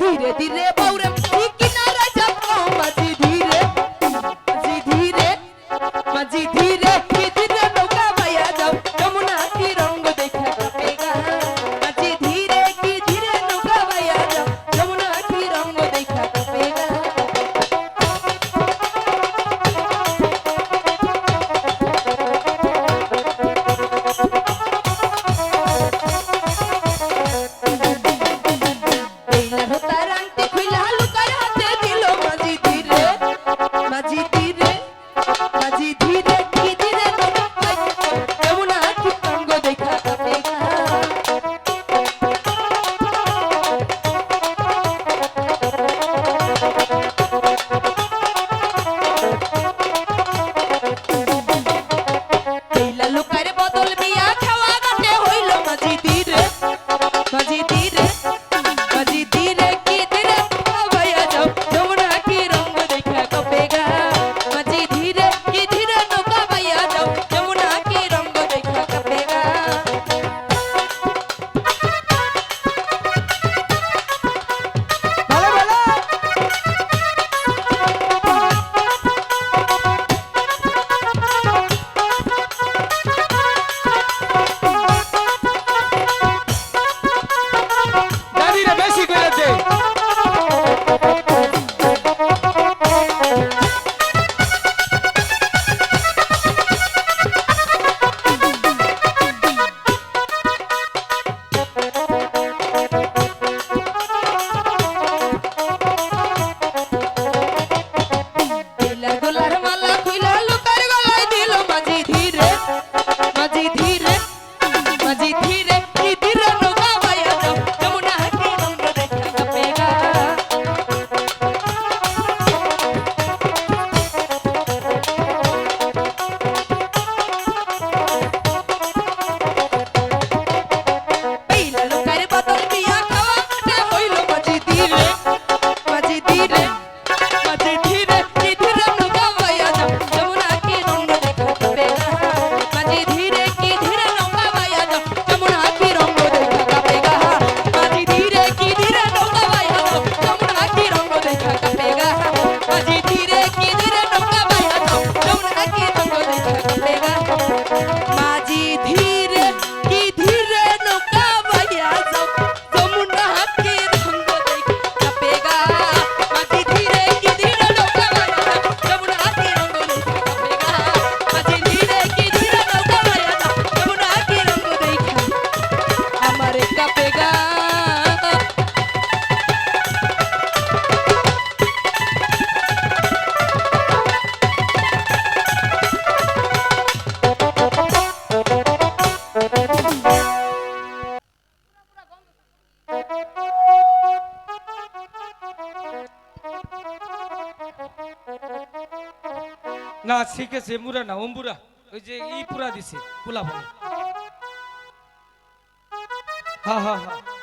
ধীরে ধীরে বৌরে কিনারা যাব মাঝি ধীরে মাঝি ধীরে মাঝি ধীরে। না শিখেছে মুরা না অম্বুরা। ওই যে ই পুরা দিছে পোলা 好好好